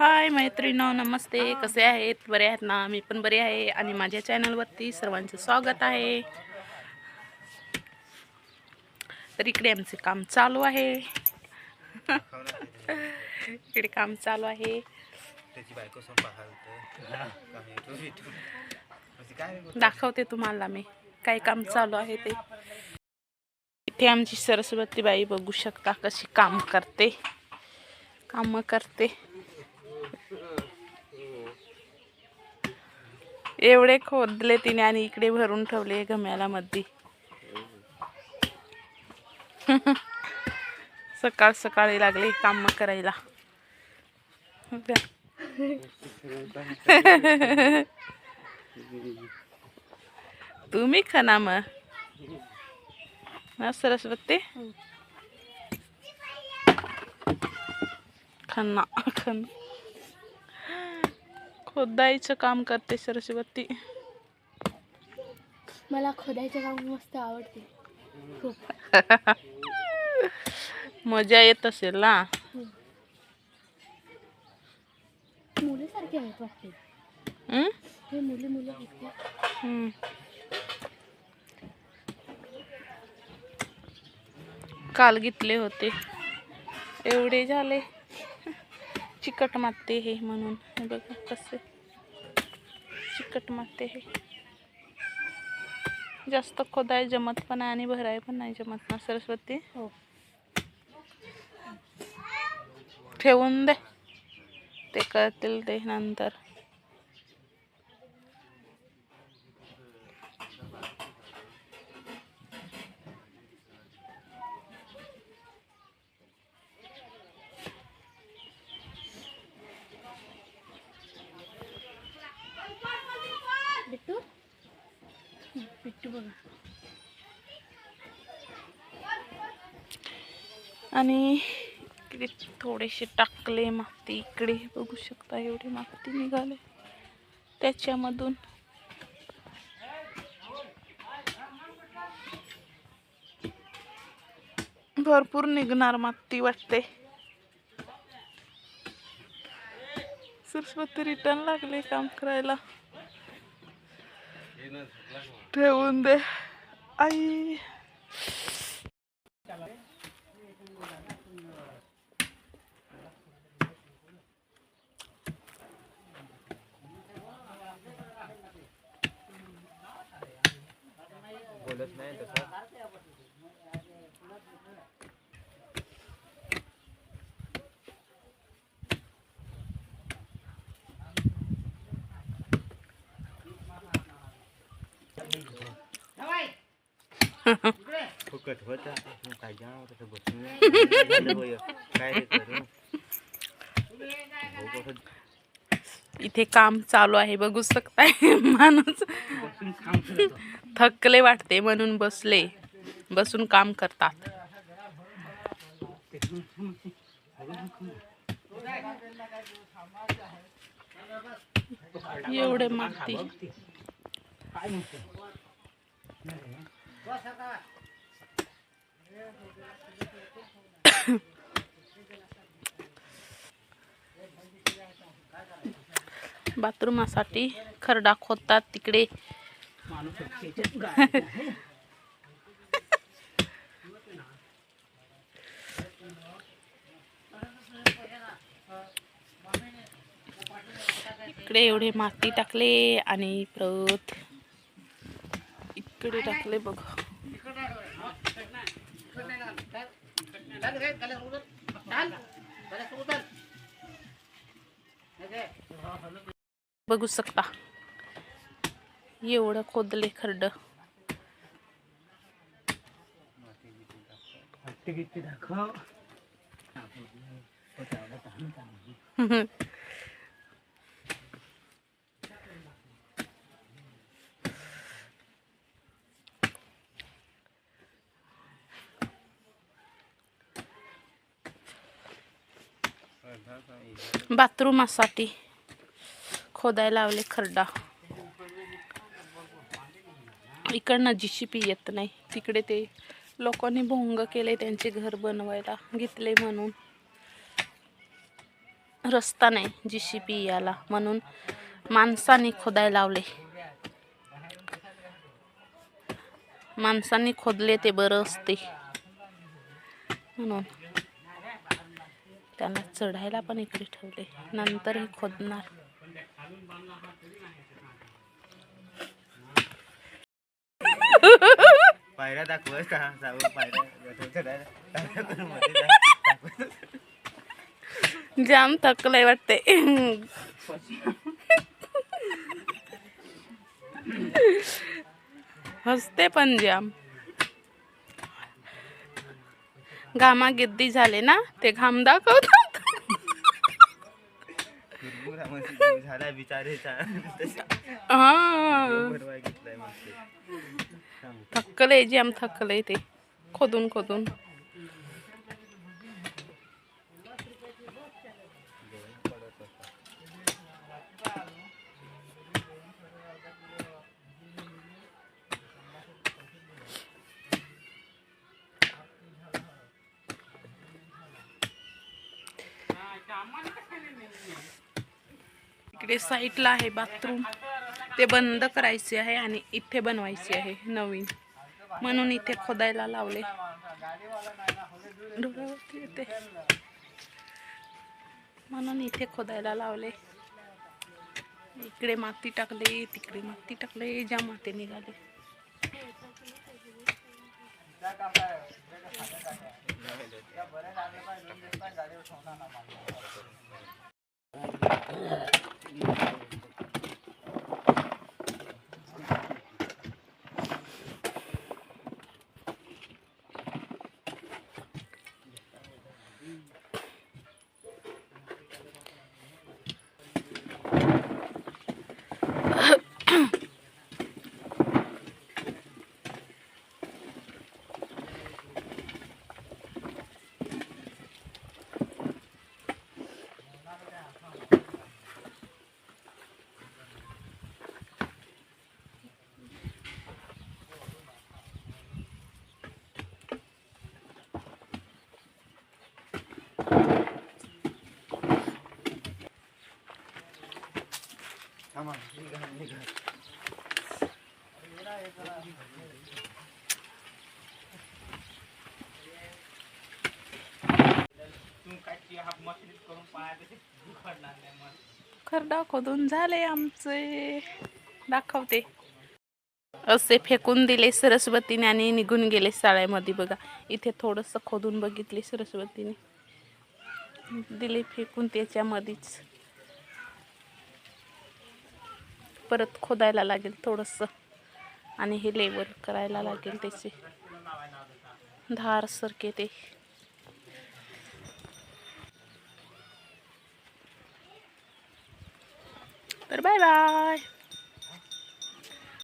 हाय मैत्रिणो नमस्ते. कसे आहेत? बरे आहेत ना? मी पण बरे आहे आणि माझ्या चॅनलवरती सर्वांचे स्वागत आहे. तर इकडे आमचे काम चालू आहे. इकडे काम चालू आहे. काय दाखवते तुम्हाला मी. काय काम चालू आहे ते. इथे आमची सरस्वती बाई बघू शकता कशी काम करते. काम करते. एवढे खोदले तिने आणि इकडे भरून ठेवले गम्याला मध्ये सकाळ सकाळी लागले काम करायला. तुम्ही खना मग. ना सरस्वती. खन्ना खन खोदायचं काम करते सरस्वती. मला खोदायचं काम मस्त आवडते. खूप. मजा येत असेल ना? मुलीसारखे आहेत वाटते. हं? हे मुली मुलं आहेत? हं. काल घेतले होते. एवढे झाले. चिकट माते हे म्हणून. हे बघा कसे चिकट माते हे जास्त खोदाय जमत पण आहे आणि भराय पण नाही जमत ना सरस्वती. हो. ठेवून दे. ते करतील ते नंतर. बघा. आणि इकडे थोडेसे टाकले माती. इकडे बघू शकता एवढी माती निघाले. त्याच्यामधून भरपूर निघणार माती वाटते. सरस्वती रिटर्न लागले काम करायला. ठेवून दे आई बोलत नाही तसा फुकट काय इथे काम चालू आहे बघू शकताय. माणूस थकले वाटते म्हणून बसले. बसून काम करतात. एवढे माती. बाथरूमासाठी खरडा खोदतात तिकडे. इकडे एवढे माती टाकले आणि परत इकडे टाकले बघ। बघू शकता। एवढं खोदले खरड। दाखव. बाथरूमासाठी खोदायला लावले खरडा. इकडनं जीसीपी येत नाही. तिकडे ते लोकांनी भोंग केले त्यांचे घर बनवायला. घेतले म्हणून. रस्ता नाही जी सी पी याला. म्हणून माणसाने खोदाय लावले. माणसांनी खोदले ते बरं असते. म्हणून. त्यांना चढायला पण इकडे ठेवले. नंतर हे खोदणार. पायऱ्या दाखवत. जाम थकलंय वाटते हसते पण जाम. घामा गिद्दी झाले ना ते घाम दाखवतात. भरपूर आम्हाला जीव झाला बिचारेचा तसे हा थकलंय ते. खोदून खोदून. इकडे साईडला आहे बाथरूम. ते बंद करायचे आहे आणि इथे बनवायचे आहे नवीन. म्हणून इथे खोदायला लावले. म्हणून इथे खोदायला लावले. इकडे माती टाकले तिकडे माती टाकले ज्या माती निघाले. थांबा. खरडा खोदून झाले आमचे. दाखवते. असे फेकून दिले सरस्वतीने आणि निघून गेले शाळेमध्ये बघा. इथे थोडंसं खोदून बघितले सरस्वतीने. दिले फेकून त्याच्यामध्येच. परत खोदायला लागेल थोडंसं. आणि हे लेवल करायला लागेल त्याचे. धार सारखे ते. तर बाय बाय.